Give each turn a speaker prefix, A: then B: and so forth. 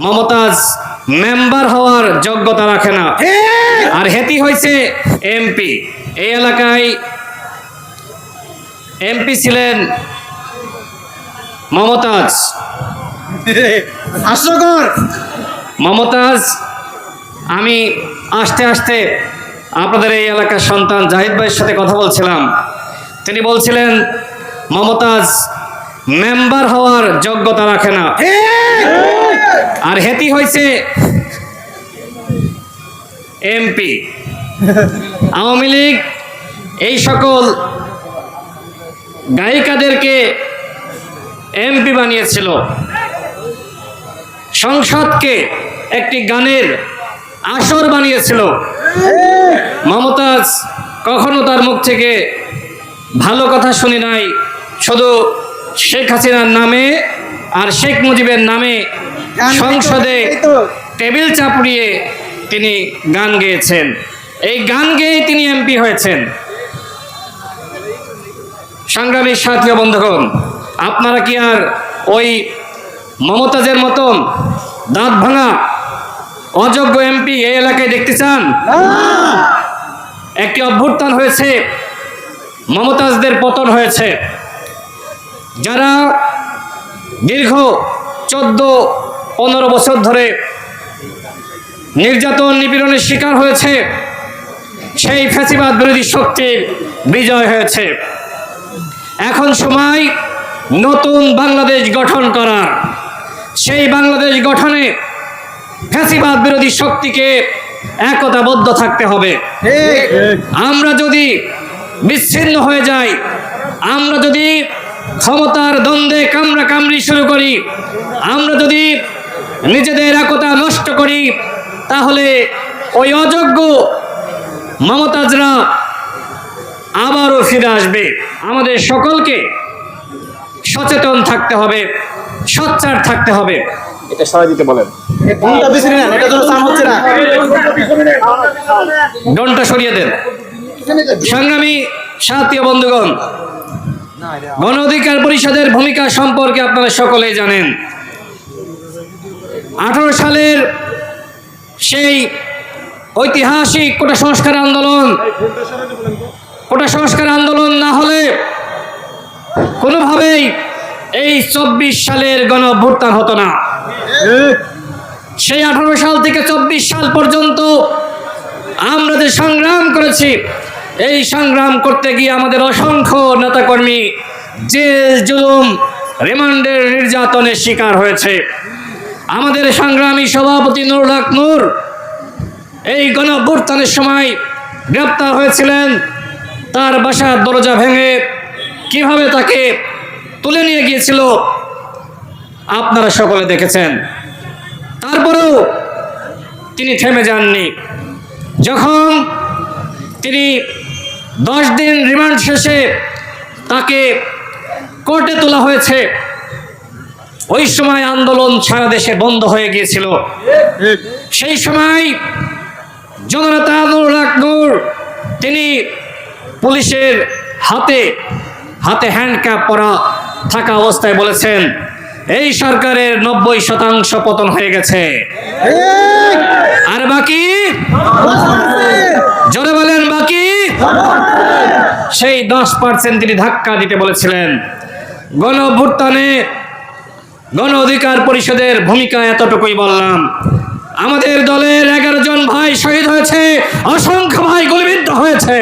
A: Mumtaz member হওয়ার যোগ্যতা রাখে না। আর হেতি হয়েছে এমপি। এই এলাকায় এমপি ছিলেন মমতাজ।
B: হাস্যকর!
A: মমতাজ আমি আস্তে আস্তে আপনাদের এই এলাকার সন্তান জাহিদ ভাইয়ের সাথে কথা বলছিলাম। তিনি বলছিলেন মমতাজ মেম্বার হওয়ার যোগ্যতা রাখে না। আর হেতি হয়েছে এমপি। আওয়ামী লীগ, এই সকল গায়িকাদেরকে এমপি বানিয়েছিল। সংসদকে একটি গানের আসর বানিয়েছিল। মমতাজ কখনো তার মুখ থেকে ভালো কথা শুনি নাই। শুধু শেখ হাসিনার নামে আর শেখ মুজিবের নামে সংসদে টেবিল চাপড়িয়ে তিনি গান গেয়েছেন। এই গান গেয়ে তিনি এমপি হয়েছেন। সংগ্রামী সাথী ও বন্ধুগণ আপনারা কি আর ওই মমতাজের মতন দাঁত ভাঙা অযোগ্য এমপি এই এলাকায় দেখতে চান? একটি অভ্যুত্থান হয়েছে মমতাজদের পতন হয়েছে। যারা দীর্ঘ চোদ্দ পনেরো বছর ধরে নির্যাতন নিপীড়নের শিকার হয়েছে, সেই ফ্যাসিবাদ বিরোধী শক্তির বিজয় হয়েছে। এখন সময় নতুন বাংলাদেশ গঠন করার। সেই বাংলাদেশ গঠনে ফ্যাসিবাদ বিরোধী শক্তিকে একতাবদ্ধ থাকতে হবে। আমরা যদি বিচ্ছিন্ন হয়ে যাই, আমরা যদি ক্ষমতার দ্বন্দ্বে কামড়া কামড়ি শুরু করি, আমরা যদি নিজেদের একতা নষ্ট করি তাহলে ওই অযোগ্য মমতাজরা আবারও ফিরে আসবে। আমাদের সকলকে সচেতন থাকতে হবে সোচ্চার থাকতে হবে। এটা সবাই দিতে বলেন।
B: ফোনটা পিছনে নেন এটা জন্য চান হচ্ছে না।
A: ডনটা সরিয়ে দেন। সংগ্রামী সাথী ও বন্ধুগণ গণ অধিকার পরিষদের ভূমিকা সম্পর্কে আপনারা সকলেই জানেন। আঠারো সালের সেই ঐতিহাসিক কোটা সংস্কার আন্দোলন, কোটা সংস্কার আন্দোলন না হলে কোনোভাবেই এই চব্বিশ সালের গণ হতো না। সেই আঠারো সাল থেকে চব্বিশ সাল পর্যন্ত আমরা যে সংগ্রাম করেছি, এই সংগ্রাম করতে গিয়ে আমাদের অসংখ্য নেতাকর্মী, জেল, জুলুম, রিমান্ডের নির্যাতনের শিকার হয়েছে। আমাদের সংগ্রামী সভাপতি নুরুল হক নূর এই গণঅভ্যুত্থানের সময় গ্রেপ্তার হয়েছিলেন। তার বাসার দরজা ভেঙে কীভাবে তাকে তুলে নিয়ে গিয়েছিল আপনারা সকলে দেখেছেন। তারপরেও তিনি থেমে যাননি। যখন তিনি দশ দিন রিমান্ড শেষে তাকে কোর্টে তোলা হয়েছে ওই সময় আন্দোলন সারা দেশে বন্ধ হয়ে গিয়েছিল। সেই সময় জননেতা নুরুল হক নূর তিনি পুলিশের হাতে হাতে হ্যান্ডক্যাপ পরা থাকা অবস্থায় বলেছেন, এই সরকারের নব্বই শতাংশ পতন হয়ে গেছে। আর বাকি? জোরে বলেন, বাকি? সেই দশ পার্সেন্ট তিনি ধাক্কা দিতে বলেছিলেন। গণ অভ্যুত্থানে গণ অধিকার পরিষদের ভূমিকা এতটুকুই বললাম। আমাদের দলের এগারো জন ভাই শহীদ হয়েছে, অসংখ্য ভাই গুলিবিদ্ধ হয়েছে।